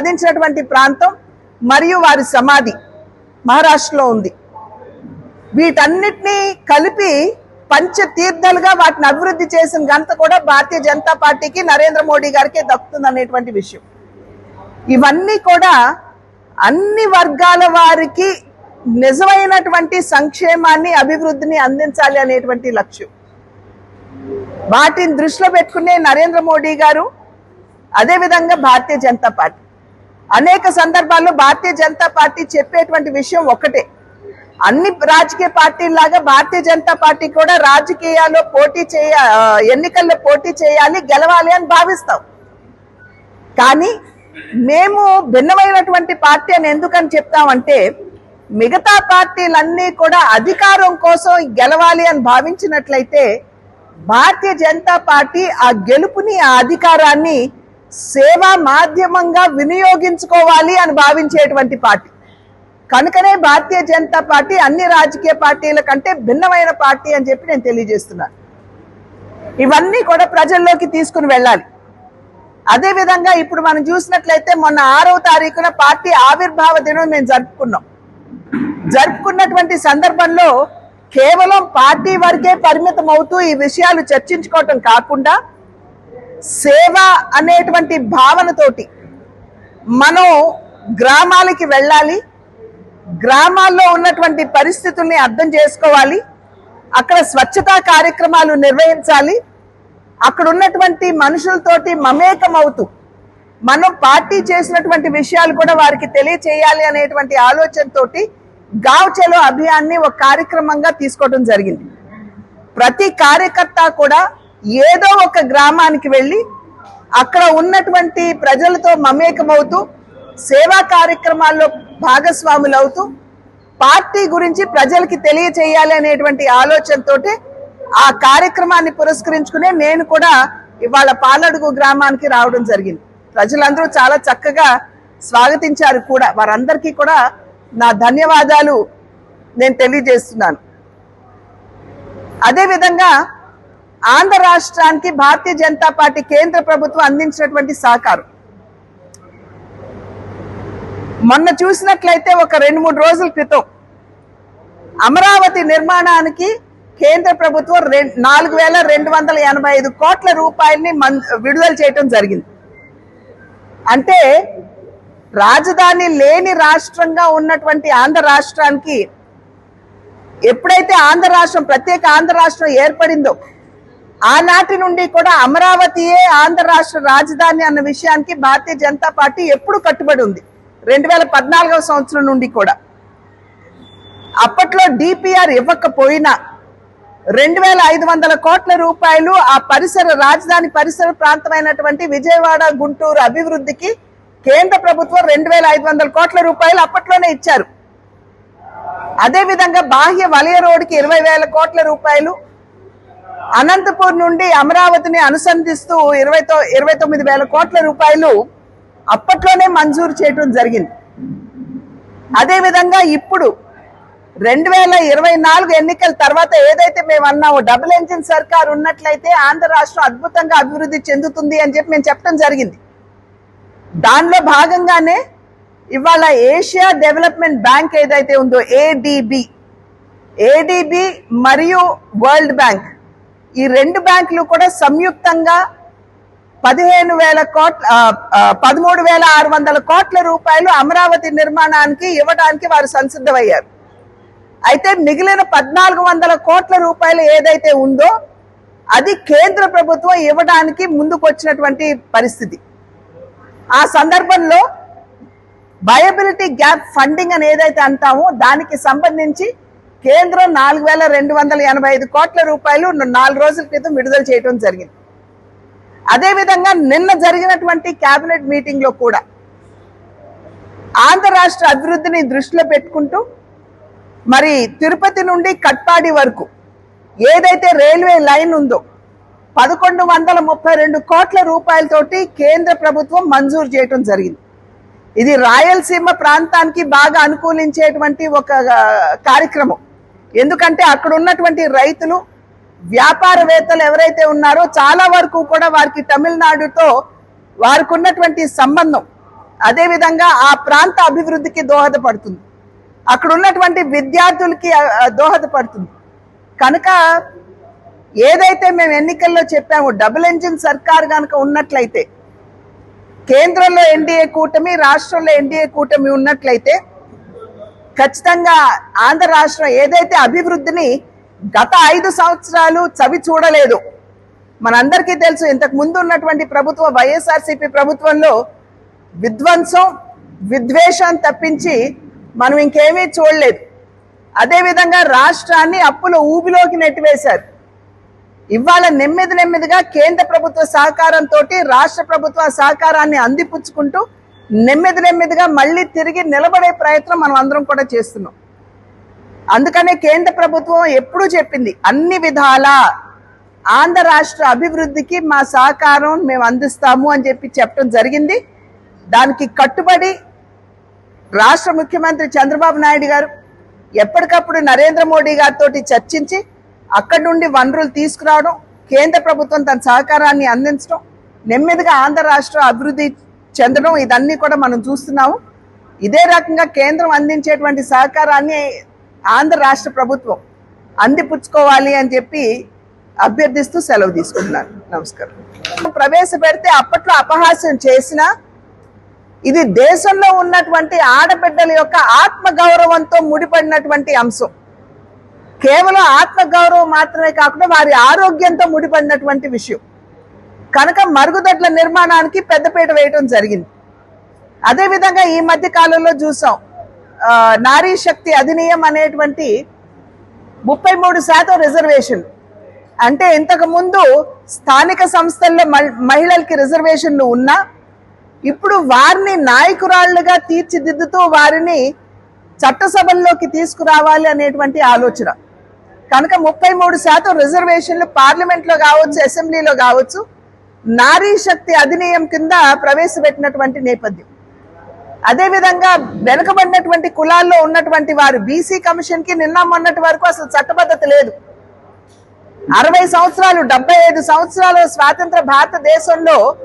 వధించినటువంటి ప్రాంతం మరియు వారి సమాధి మహారాష్ట్రలో ఉంది. వీటన్నిటినీ కలిపి పంచ తీర్థాలుగా వాటిని అభివృద్ధి చేసిన ఘనత కూడా భారతీయ జనతా పార్టీకి నరేంద్ర మోడీ గారికి దక్కుతుంది అనేటువంటి విషయం. ఇవన్నీ కూడా అన్ని వర్గాల వారికి నిజమైనటువంటి సంక్షేమాన్ని అభివృద్ధిని అందించాలి అనేటువంటి లక్ష్యం. వాటిని దృష్టిలో పెట్టుకునే నరేంద్ర మోడీ గారు అదేవిధంగా భారతీయ జనతా పార్టీ. అనేక సందర్భాల్లో భారతీయ జనతా పార్టీ చెప్పేటువంటి విషయం ఒకటే. అన్ని రాజకీయ పార్టీలాగా భారతీయ జనతా పార్టీ కూడా రాజకీయాల్లో పోటీ చేయ ఎన్నికల్లో పోటీ చేయాలి గెలవాలి అని భావిస్తాం. కానీ మేము భిన్నమైనటువంటి పార్టీ అని ఎందుకని చెప్తామంటే మిగతా పార్టీలన్నీ కూడా అధికారం కోసం గెలవాలి అని భావించినట్లయితే భారతీయ జనతా పార్టీ ఆ గెలుపుని ఆ అధికారాన్ని సేవా మాధ్యమంగా వినియోగించుకోవాలి అని భావించేటువంటి పార్టీ. కనుకనే భారతీయ జనతా పార్టీ అన్ని రాజకీయ పార్టీల కంటే భిన్నమైన పార్టీ అని చెప్పి నేను తెలియజేస్తున్నాను. ఇవన్నీ కూడా ప్రజల్లోకి తీసుకుని వెళ్ళాలి. అదేవిధంగా ఇప్పుడు మనం చూసినట్లయితే మొన్న ఆరవ తారీఖున పార్టీ ఆవిర్భావ దినం మేము జరుపుకున్నాం. జరుపుకున్నటువంటి సందర్భంలో కేవలం పార్టీ వరకే పరిమితం అవుతూ ఈ విషయాలు చర్చించుకోవటం కాకుండా సేవ అనేటువంటి భావనతోటి మనం గ్రామాలకి వెళ్ళాలి గ్రామాల్లో ఉన్నటువంటి పరిస్థితుల్ని అర్థం చేసుకోవాలి అక్కడ స్వచ్ఛతా కార్యక్రమాలు నిర్వహించాలి అక్కడ ఉన్నటువంటి మనుషులతోటి మమేకం అవుతూ మనం పార్టీ చేసినటువంటి విషయాలు కూడా వారికి తెలియచేయాలి అనేటువంటి ఆలోచనతోటి గావ్ చలో అభియాన్ని ఒక కార్యక్రమంగా తీసుకోవడం జరిగింది. ప్రతి కార్యకర్త కూడా ఏదో ఒక గ్రామానికి వెళ్ళి అక్కడ ఉన్నటువంటి ప్రజలతో మమేకమవుతూ సేవా కార్యక్రమాల్లో భాగస్వాములు అవుతూ పార్టీ గురించి ప్రజలకి తెలియచేయాలి అనేటువంటి ఆలోచనతో ఆ కార్యక్రమాన్ని పురస్కరించుకునే నేను కూడా ఇవాళ పాలడుగు గ్రామానికి రావడం జరిగింది. ప్రజలందరూ చాలా చక్కగా స్వాగతించారు కూడా. వారందరికీ కూడా నా ధన్యవాదాలు నేను తెలియజేస్తున్నాను. అదేవిధంగా ఆంధ్ర రాష్ట్రానికి భారతీయ జనతా పార్టీ కేంద్ర ప్రభుత్వం అందించినటువంటి సహకారం. మొన్న చూసినట్లయితే ఒక రెండు మూడు రోజుల క్రితం అమరావతి నిర్మాణానికి కేంద్ర ప్రభుత్వం నాలుగు వేల రెండు వందల ఎనభై ఐదు కోట్ల రూపాయలని మన్- విడుదల చేయటం జరిగింది. అంటే రాజధాని లేని రాష్ట్రంగా ఉన్నటువంటి ఆంధ్ర రాష్ట్రానికి ఎప్పుడైతే ఆంధ్ర రాష్ట్రం ప్రత్యేక ఆంధ్ర రాష్ట్రం ఏర్పడిందో ఆనాటి నుండి కూడా అమరావతియే ఆంధ్ర రాష్ట్ర రాజధాని అన్న విషయానికి భారతీయ జనతా పార్టీ ఎప్పుడు కట్టుబడి ఉంది. రెండు వేల పద్నాలుగవ సంవత్సరం నుండి కూడా. అప్పట్లో డిపిఆర్ ఇవ్వకపోయినా రెండు వేల ఐదు వందల కోట్ల రూపాయలు ఆ పరిసర రాజధాని పరిసర ప్రాంతమైనటువంటి విజయవాడ గుంటూరు అభివృద్ధికి కేంద్ర ప్రభుత్వం రెండు వేల ఐదు వందల కోట్ల రూపాయలు అప్పట్లోనే ఇచ్చారు. అదే విధంగా బాహ్య వలయ రోడ్డుకి ఇరవై వేల కోట్ల రూపాయలు అనంతపూర్ నుండి అమరావతిని అనుసంధిస్తూ ఇరవై ఇరవై తొమ్మిది వేల కోట్ల రూపాయలు అప్పట్లోనే మంజూరు చేయటం జరిగింది. అదేవిధంగా ఇప్పుడు రెండు వేల ఇరవై నాలుగు ఎన్నికల తర్వాత ఏదైతే మేము అన్నామో డబుల్ ఇంజిన్ సర్కార్ ఉన్నట్లయితే ఆంధ్ర రాష్ట్రం అద్భుతంగా అభివృద్ధి చెందుతుంది అని చెప్పి మేము చెప్పడం జరిగింది. దానిలో భాగంగానే ఇవాళ ఏషియా డెవలప్మెంట్ బ్యాంక్ ఏదైతే ఉందో ఏడిబి ఏడిబి మరియు వరల్డ్ బ్యాంక్ ఈ రెండు బ్యాంకులు కూడా సంయుక్తంగా పదిహేను వేల కోట్ల పదమూడు వేల ఆరు వందల కోట్ల రూపాయలు అమరావతి నిర్మాణానికి ఇవ్వడానికి వారు సంసిద్ధమయ్యారు. అయితే మిగిలిన పద్నాలుగు వందల కోట్ల రూపాయలు ఏదైతే ఉందో అది కేంద్ర ప్రభుత్వం ఇవ్వడానికి ముందుకొచ్చినటువంటి పరిస్థితి. ఆ సందర్భంలో వయబిలిటీ గ్యాప్ ఫండింగ్ అని ఏదైతే అంటామో దానికి సంబంధించి కేంద్రం నాలుగు వేల రెండు వందల ఎనభై ఐదు కోట్ల రూపాయలు నాలుగు రోజుల క్రితం విడుదల చేయడం జరిగింది. అదేవిధంగా నిన్న జరిగినటువంటి కేబినెట్ మీటింగ్లో కూడా ఆంధ్ర రాష్ట్ర అభివృద్ధిని దృష్టిలో పెట్టుకుంటూ మరి తిరుపతి నుండి కట్పాడి వరకు ఏదైతే రైల్వే లైన్ ఉందో పదకొండు వందల ముప్పై రెండు కోట్ల రూపాయలతోటి కేంద్ర ప్రభుత్వం మంజూరు చేయటం జరిగింది. ఇది రాయలసీమ ప్రాంతానికి బాగా అనుకూలించేటువంటి ఒక కార్యక్రమం. ఎందుకంటే అక్కడ ఉన్నటువంటి రైతులు వ్యాపారవేత్తలు ఎవరైతే ఉన్నారో చాలా వరకు కూడా వారికి తమిళనాడుతో వారికి ఉన్నటువంటి సంబంధం. అదేవిధంగా ఆ ప్రాంత అభివృద్ధికి దోహదపడుతుంది. అక్కడ ఉన్నటువంటి విద్యార్థులకి దోహదపడుతుంది. కనుక ఏదైతే మేము ఎన్నికల్లో చెప్పామో డబుల్ ఇంజిన్ సర్కార్ కనుక ఉన్నట్లయితే కేంద్రంలో ఎన్డీఏ కూటమి రాష్ట్రంలో ఎన్డీఏ కూటమి ఉన్నట్లయితే ఖచ్చితంగా ఆంధ్ర రాష్ట్రం ఏదైతే అభివృద్ధిని గత ఐదు సంవత్సరాలు చవి చూడలేదు. మనందరికీ తెలుసు ఇంతకు ముందు ఉన్నటువంటి ప్రభుత్వం వైఎస్ఆర్సీపీ ప్రభుత్వంలో విధ్వంసం విద్వేషం తప్పించి మనం ఇంకేమీ చూడలేదు. అదేవిధంగా రాష్ట్రాన్ని అప్పుల ఊబిలోకి నెట్టివేశారు. ఇవాళ నెమ్మది నెమ్మదిగా కేంద్ర ప్రభుత్వ సహకారంతో రాష్ట్ర ప్రభుత్వ సహకారాన్ని అందిపుచ్చుకుంటూ నెమ్మది నెమ్మదిగా మళ్ళీ తిరిగి నిలబడే ప్రయత్నం మనం అందరం కూడా చేస్తున్నాం. అందుకనే కేంద్ర ప్రభుత్వం ఎప్పుడూ చెప్పింది అన్ని విధాల ఆంధ్ర రాష్ట్ర అభివృద్ధికి మా సహకారం మేము అందిస్తాము అని చెప్పి చెప్పడం జరిగింది. దానికి కట్టుబడి రాష్ట్ర ముఖ్యమంత్రి చంద్రబాబు నాయుడు గారు ఎప్పటికప్పుడు నరేంద్ర మోడీ గారితో చర్చించి అక్కడి నుండి వనరులు తీసుకురావడం కేంద్ర ప్రభుత్వం తన సహకారాన్ని అందించడం నెమ్మదిగా ఆంధ్ర రాష్ట్ర అభివృద్ధి చెందడం ఇదన్నీ కూడా మనం చూస్తున్నాము. ఇదే రకంగా కేంద్రం అందించేటువంటి సహకారాన్ని ఆంధ్ర రాష్ట్ర ప్రభుత్వం అందిపుచ్చుకోవాలి అని చెప్పి అభ్యర్థిస్తూ సెలవు తీసుకుంటున్నాను నమస్కారం. ప్రవేశపెడితే అప్పట్లో అపహాస్యం చేసినా ఇది దేశంలో ఉన్నటువంటి ఆడబిడ్డల యొక్క ఆత్మ గౌరవంతో ముడిపడినటువంటి అంశం. కేవలం ఆత్మ గౌరవం మాత్రమే కాకుండా వారి ఆరోగ్యంతో ముడిపడినటువంటి విషయం. కనుక మరుగుదొడ్ల నిర్మాణానికి పెద్దపీట వేయటం జరిగింది. అదేవిధంగా ఈ మధ్య కాలంలో చూసాం నారీ శక్తి అధినియం అనేటువంటి ముప్పై మూడు శాతం రిజర్వేషన్. అంటే ఇంతకు ముందు స్థానిక సంస్థల్లో మహిళలకి రిజర్వేషన్లు ఉన్నా ఇప్పుడు వారిని నాయకురాళ్ళుగా తీర్చిదిద్దుతూ వారిని చట్టసభల్లోకి తీసుకురావాలి అనేటువంటి ఆలోచన. కనుక ముప్పై మూడు శాతం రిజర్వేషన్లు పార్లమెంట్లో కావచ్చు అసెంబ్లీలో కావచ్చు నారీ శక్తి అధినియం కింద ప్రవేశపెట్టినటువంటి నేపథ్యం. అదేవిధంగా వెనుకబడినటువంటి కులాల్లో ఉన్నటువంటి వారు బీసీ కమిషన్కి నిన్న మొన్నటి వరకు అసలు చట్టబద్ధత లేదు. అరవై సంవత్సరాలు డెబ్బై ఐదు సంవత్సరాల స్వాతంత్ర భారతదేశంలో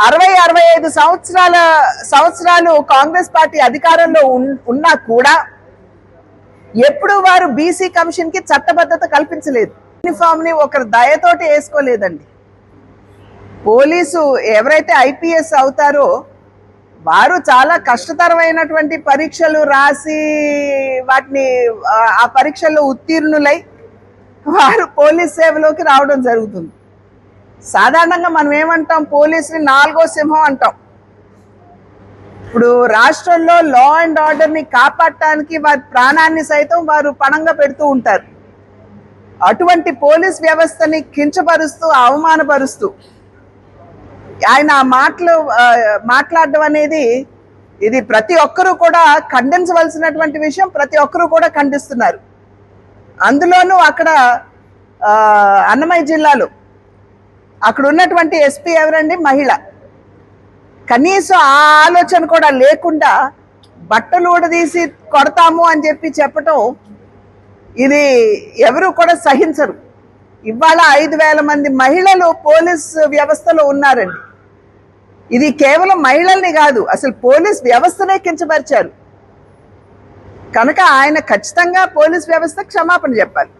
అరవై అరవై ఐదు సంవత్సరాల సంవత్సరాలు కాంగ్రెస్ పార్టీ అధికారంలో ఉన్- ఉన్నా కూడా ఎప్పుడు వారు బీసీ కమిషన్కి చట్టబద్ధత కల్పించలేదు. యూనిఫామ్ని ఒకరు దయతోటి వేసుకోలేదండి. పోలీసు ఎవరైతే ఐపీఎస్ అవుతారో వారు చాలా కష్టతరమైనటువంటి పరీక్షలు రాసి వాటిని ఆ, పరీక్షల్లో ఉత్తీర్ణులై వారు పోలీస్ సేవలోకి రావడం జరుగుతుంది. సాధారణంగా మనం ఏమంటాం పోలీసుని నాలుగో సింహం అంటాం. ఇప్పుడు రాష్ట్రంలో లా అండ్ ఆర్డర్ని కాపాడటానికి వారి ప్రాణాన్ని సైతం వారు పణంగా పెడుతూ ఉంటారు. అటువంటి పోలీస్ వ్యవస్థని కించపరుస్తూ అవమానపరుస్తూ ఆయన ఆ మాటలు మాట్లాడడం అనేది ఇది ప్రతి ఒక్కరూ కూడా ఖండించవలసినటువంటి విషయం ప్రతి ఒక్కరూ కూడా ఖండిస్తున్నారు. అందులోనూ అక్కడ అన్నమయ్య జిల్లాలో అక్కడ ఉన్నటువంటి ఎస్పీ ఎవరండి? మహిళ. కనీసం ఆ ఆలోచన కూడా లేకుండా బట్టలు ఊడదీసి కొడతాము అని చెప్పి చెప్పటం ఇది ఎవరు కూడా సహించరు. ఇవాళ ఐదు వేల మంది మహిళలు పోలీస్ వ్యవస్థలో ఉన్నారండి. ఇది కేవలం మహిళల్ని కాదు అసలు పోలీస్ వ్యవస్థనే కించపరిచారు. కనుక ఆయన ఖచ్చితంగా పోలీస్ వ్యవస్థ క్షమాపణ చెప్పాలి.